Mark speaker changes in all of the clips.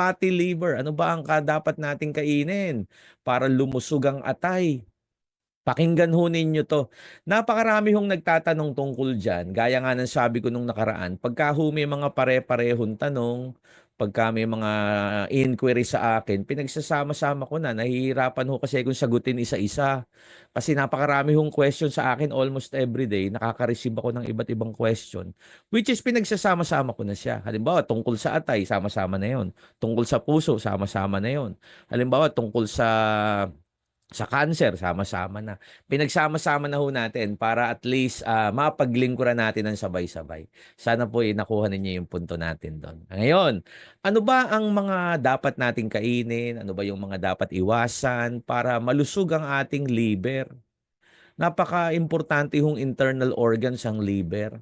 Speaker 1: fatty liver. Ano ba ang dapat nating kainin para lumusog ang atay? Pakinggan ho ninyo to. Napakarami hong nagtatanong tungkol dyan. Gaya nga ng sabi ko nung nakaraan, pagka ho may mga pare-parehong tanong, pagka may mga inquiry sa akin, pinagsasama-sama ko na. Nahihirapan ho kasi kung sagutin isa-isa. Kasi napakarami hong question sa akin almost every day. Nakaka-receive ako ng iba't ibang question. Which is pinagsasama-sama ko na siya. Halimbawa, tungkol sa atay, sama-sama na yon. Tungkol sa puso, sama-sama na yon. Halimbawa, tungkol sa sa cancer, sama-sama na. Pinagsama-sama na ho natin para at least ah, mapaglingkuran natin ng sabay-sabay. Sana po eh, nakuha ninyo yung punto natin doon. Ngayon, ano ba ang mga dapat nating kainin? Ano ba yung mga dapat iwasan para malusog ang ating liver? Napaka-importante hong internal organs ang liver.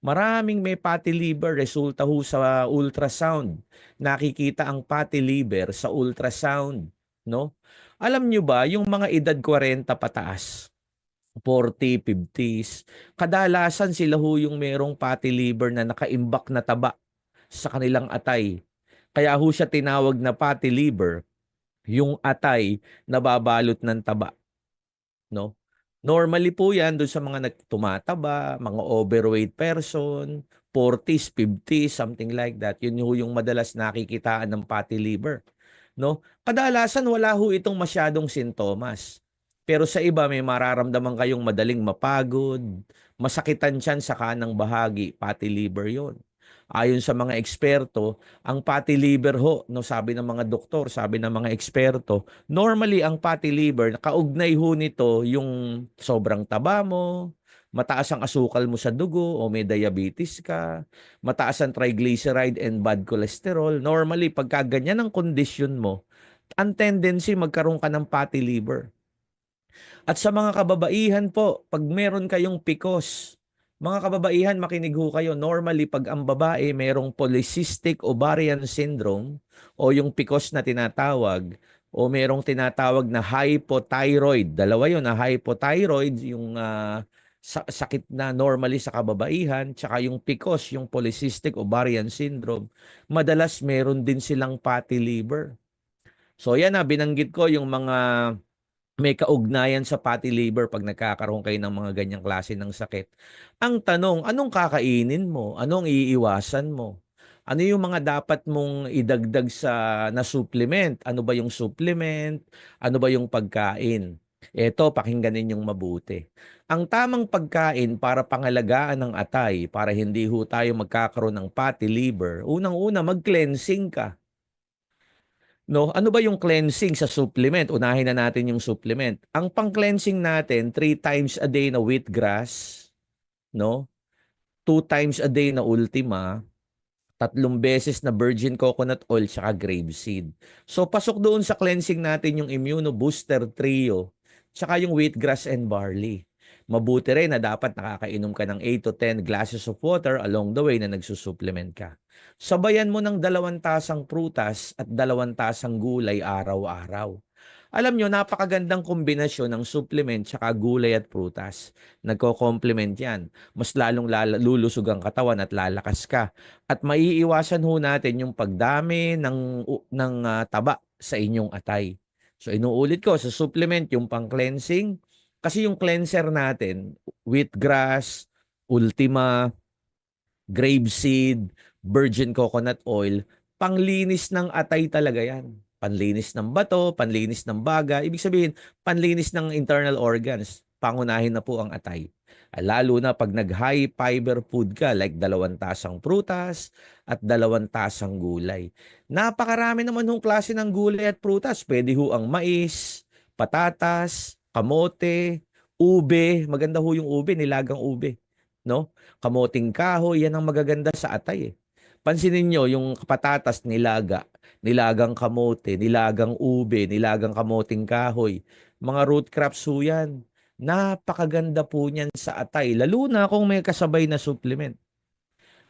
Speaker 1: Maraming may fatty liver, resulta ho sa ultrasound. Nakikita ang fatty liver sa ultrasound, no? Alam nyo ba, yung mga edad 40 pataas, 40, 50s, kadalasan sila ho yung merong fatty liver na nakaimbak na taba sa kanilang atay. Kaya ho siya tinawag na fatty liver, yung atay na babalot ng taba. No? Normally po yan doon sa mga nagtumataba, mga overweight person, 40s, 50s, something like that. Yun yung madalas nakikitaan ng fatty liver. No? Kadalasan wala ho itong masyadong sintomas. Pero sa iba may mararamdaman kayong madaling mapagod, masakitan tiyan sa kanang bahagi, fatty liver 'yon. Ayon sa mga eksperto, ang fatty liver ho, no sabi ng mga doktor, sabi ng mga eksperto, normally ang fatty liver, kaugnay ho nito yung sobrang taba mo, mataas ang asukal mo sa dugo o may diabetes ka, mataas ang triglyceride and bad cholesterol. Normally, pagka ganyan ang kondisyon mo, ang tendency magkaroon ka ng fatty liver. At sa mga kababaihan po, pag meron kayong PCOS, mga kababaihan, makinig ho kayo. Normally, pag ang babae merong polycystic ovarian syndrome o yung PCOS na tinatawag, o merong tinatawag na hypothyroid. Dalawa yun, na hypothyroid, yung ah, sa- sakit na normally sa kababaihan, tsaka yung PCOS, yung polycystic ovarian syndrome, madalas meron din silang fatty liver. So yan na, binanggit ko yung mga may kaugnayan sa fatty liver pag nagkakaroon kayo ng mga ganyang klase ng sakit. Ang tanong, anong kakainin mo? Anong iiwasan mo? Ano yung mga dapat mong idagdag sa na supplement? Ano ba yung supplement? Ano ba yung pagkain? Ito, pakinggan ninyong mabuti. Ang tamang pagkain para pangalagaan ng atay, para hindi ho tayo magkakaroon ng fatty liver, unang-una, mag-cleansing ka. No, ano ba yung cleansing sa supplement? Unahin na natin yung supplement. Ang pang-cleansing natin, three times a day na wheatgrass, no? Two times a day na ultima, tatlong beses na virgin coconut oil tsaka grapeseed. So pasok doon sa cleansing natin yung immuno booster trio tsaka yung wheatgrass and barley. Mabuti rin na dapat nakakainom ka ng 8 to 10 glasses of water along the way na nagsusupplement ka. Sabayan mo ng dalawang tasang prutas at dalawang tasang gulay araw-araw. Alam nyo, napakagandang kombinasyon ng supplement tsaka gulay at prutas. Nagko-complement yan. Mas lalong lulusog ang katawan at lalakas ka. At maiiwasan ho natin yung pagdami ng, ng ah, taba sa inyong atay. So inuulit ko, sa supplement yung pang-cleansing, kasi yung cleanser natin, wheatgrass, ultima, grapeseed, virgin coconut oil, panglinis ng atay talaga yan. Panlinis ng bato, panlinis ng baga. Ibig sabihin, panlinis ng internal organs. Pangunahin na po ang atay. Ah, Lalo na pag nag-high fiber food ka, like dalawang tasang prutas at dalawang tasang gulay. Napakarami naman hong klase ng gulay at prutas. Pwede ho ang mais, patatas, kamote, ube. Maganda ho yung ube, nilagang ube. No? Kamoting kahoy, yan ang magaganda sa atay eh. Pansinin nyo, yung patatas nilaga, nilagang kamote, nilagang ube, nilagang kamoting kahoy. Mga root crops ho yan. Napakaganda po niyan sa atay, lalo na kung may kasabay na supplement.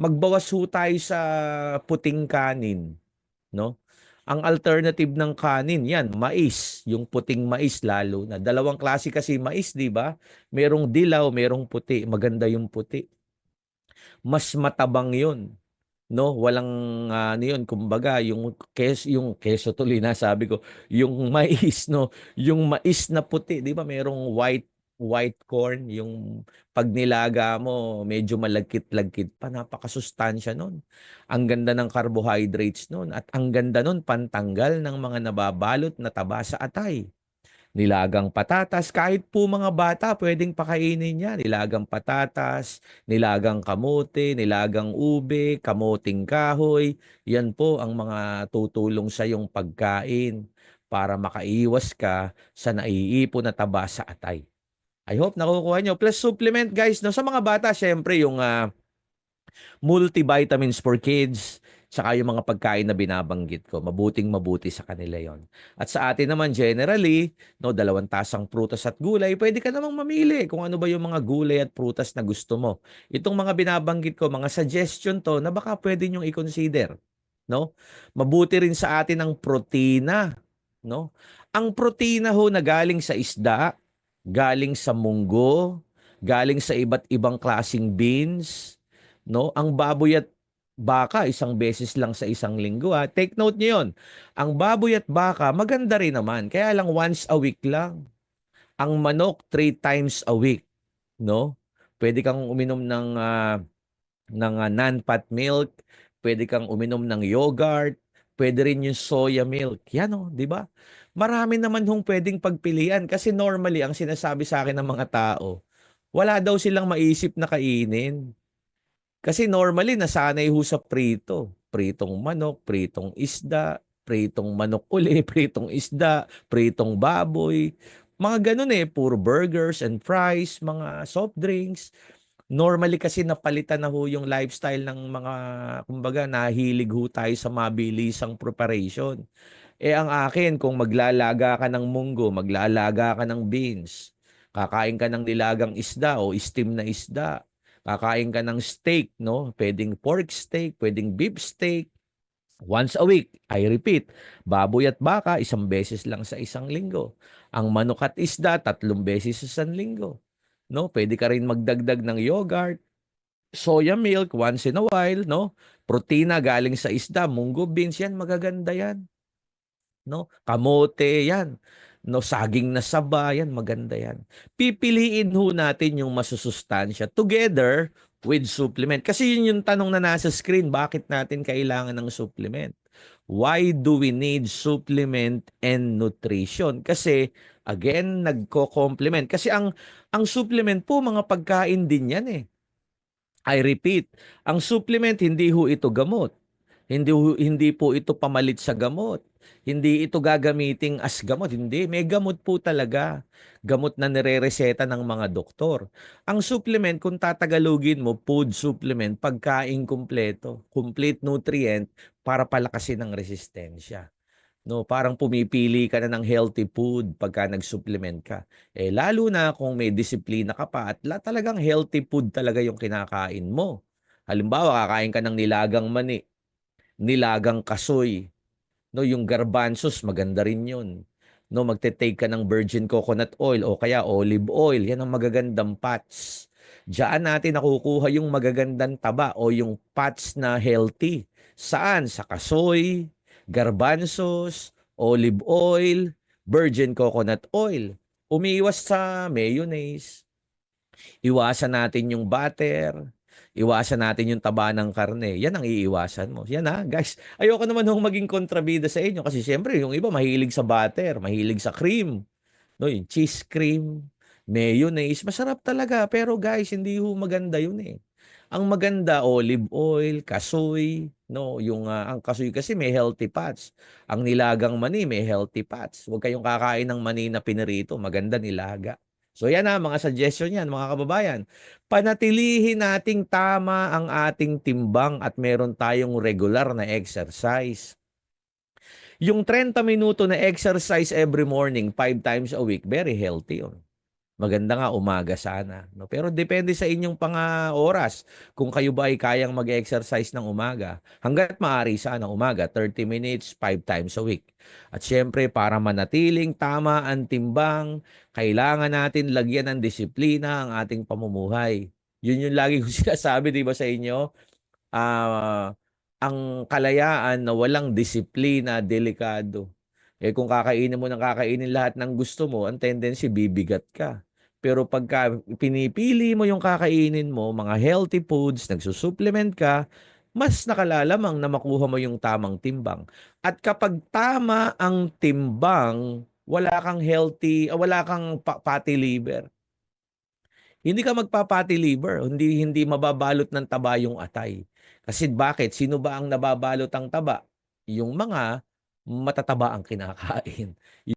Speaker 1: Magbawas ho tayo sa puting kanin, no? Ang alternative ng kanin, yan, mais, yung puting mais lalo na. Dalawang klase kasi mais, di ba? Merong dilaw, merong puti. Maganda yung puti. Mas matabang yun. 'No, walang ah, ano 'yun kumbaga yung kes yung keso tuloy nasabi ko, yung mais 'no, yung mais na puti 'di ba merong white white corn yung 'pag nilaga mo medyo malagkit-lagkit pa, napakasustansya nun. Ang ganda ng carbohydrates nun at ang ganda nun pantanggal ng mga nababalot na taba sa atay. Nilagang patatas, kahit po mga bata puwedeng pakainin 'yan, nilagang patatas, nilagang kamote, nilagang ube, kamuting kahoy, 'yan po ang mga tutulong sa iyong pagkain para makaiwas ka sa naiipon na taba sa atay. I hope nakukuha niyo plus supplement guys 'no, sa mga bata siyempre yung, ah, multivitamins for kids, tsaka yung mga pagkain na binabanggit ko, mabuting-mabuti sa kanila 'yon. At sa atin naman generally 'no, dalawang tasang prutas at gulay, puwede ka namang mamili kung ano ba yung mga gulay at prutas na gusto mo. Itong mga binabanggit ko, mga suggestion 'to na baka puwede niyong i-consider 'no. Mabuti rin sa atin ang protina 'no. Ang protina ho na galing sa isda, galing sa munggo, galing sa iba't ibang klaseng beans 'no. Ang baboy at baka isang beses lang sa isang linggo, ah, take note niyo 'yon. Ang baboy at baka maganda rin naman, kaya lang once a week lang. Ang manok 3 times a week 'no. Puwede kang uminom ng, ah, ng, ah, non-fat milk, puwede kang uminom ng yogurt, puwede rin yung soya milk, 'yan oh, 'di ba? Marami naman hong puwedeng pagpilian kasi normally ang sinasabi sa'kin ng mga tao, wala daw silang maisip na kainin. Kasi normally nasanay ho sa prito, pritong manok, pritong isda, pritong manok uli, pritong isda, pritong baboy, mga gano'n, eh, puro burgers and fries, mga soft drinks. Normally kasi napalitan na ho yung lifestyle ng mga kumbaga nahilig ho tayo sa mabilisang preparation. Eh, ang akin kung maglalaga ka ng munggo, maglalaga ka ng beans, kakain ka ng nilagang isda o steam na isda, kakain ka ng steak 'no, puwedeng pork steak, puwedeng beef steak, once a week. I repeat, baboy at baka isang beses lang sa isang linggo. Ang manok at isda tatlong beses sa isang linggo 'no. Puwede ka rin magdagdag ng yogurt, soya milk once in a while 'no, protina galing sa isda, munggo beans, 'yan magaganda 'yan. 'No, kamote 'yan, 'no, saging na saba 'yan maganda 'yan. Pipiliin ho natin yung masusustansya together with supplement. Kasi yun yung tanong na nasa screen, bakit natin kailangan ng supplement? Why do we need supplement and nutrition? Kasi again, nagko-complement. Kasi ang ang supplement po mga pagkain din 'yan, eh. I repeat, ang supplement hindi ho ito gamot. Hindi hindi po ito pamalit sa gamot. Hindi ito gagamiting as gamot, hindi. May gamot po talaga. Gamot na nirereseta ng mga doktor. Ang supplement kung tatagalogin mo, food supplement, pagkaing kumpleto, complete nutrient para palakasin ang resistensya. 'No, parang pumipili ka na ng healthy food pagka nag-supplement ka. Eh, lalo na kung may disiplina ka pa at la talagang healthy food talaga yung kinakain mo. Halimbawa, kakain ka ng nilagang mani, nilagang kasoy, 'no, yung garbanzos maganda rin yun. 'No, magte-take ka ng virgin coconut oil o kaya olive oil, 'yan ang magagandang fats. Diyaan natin nakukuha yung magagandang taba o yung fats na healthy. Saan? Sa kasoy, garbanzos, olive oil, virgin coconut oil. Umiiwas sa mayonnaise. Iwasan natin yung butter, iwasan natin yung taba ng karne, 'yan ang iiwasan mo. 'Yan, ah, guys. Ayoko naman hong maging kontrabida sa inyo kasi siyempre yung iba mahilig sa butter, mahilig sa cream, 'no, yung cheese cream, mayonnaise, masarap talaga pero guys hindi ho maganda yun, eh. Ang maganda olive oil, kasoy, 'no, yung, ah, ang kasoy kasi may healthy fats. Ang nilagang mani may healthy fats. Huwag kayong kakain ng mani na pinirito, maganda nilaga. So 'yan, ah, mga suggestion 'yan mga kababayan. Panatilihin nating tama ang ating timbang at meron tayong regular na exercise. Yung 30 minuto na exercise every morning, 5 times a week, very healthy yun. Maganda nga umaga sana 'no, pero depende sa inyong panga oras kung kayo ba ay kayang mag-exercise ng umaga. Hangga't maaari sana umaga, 30 minutes, 5 times a week. At siyempre para manatiling tama ang timbang, kailangan natin lagyan ng disiplina ang ating pamumuhay. Yun yung lagi kong sinasabi 'di ba sa inyo? Ah, ang kalayaan na walang disiplina, delikado. Eh, kung kakainin mo ng kakainin lahat ng gusto mo, ang tendency bibigat ka. Pero pagka pinipili mo yung kakainin mo, mga healthy foods, nagsu-supplement ka, mas nakalalamang na makuha mo yung tamang timbang. At kapag tama ang timbang, wala kang healthy, ah, wala kang fatty liver. Hindi ka magpa-fatty liver, hindi hindi mababalot ng taba yung atay. Kasi bakit? Sino ba ang nababalot ang taba? Yung mga matataba ang kinakain.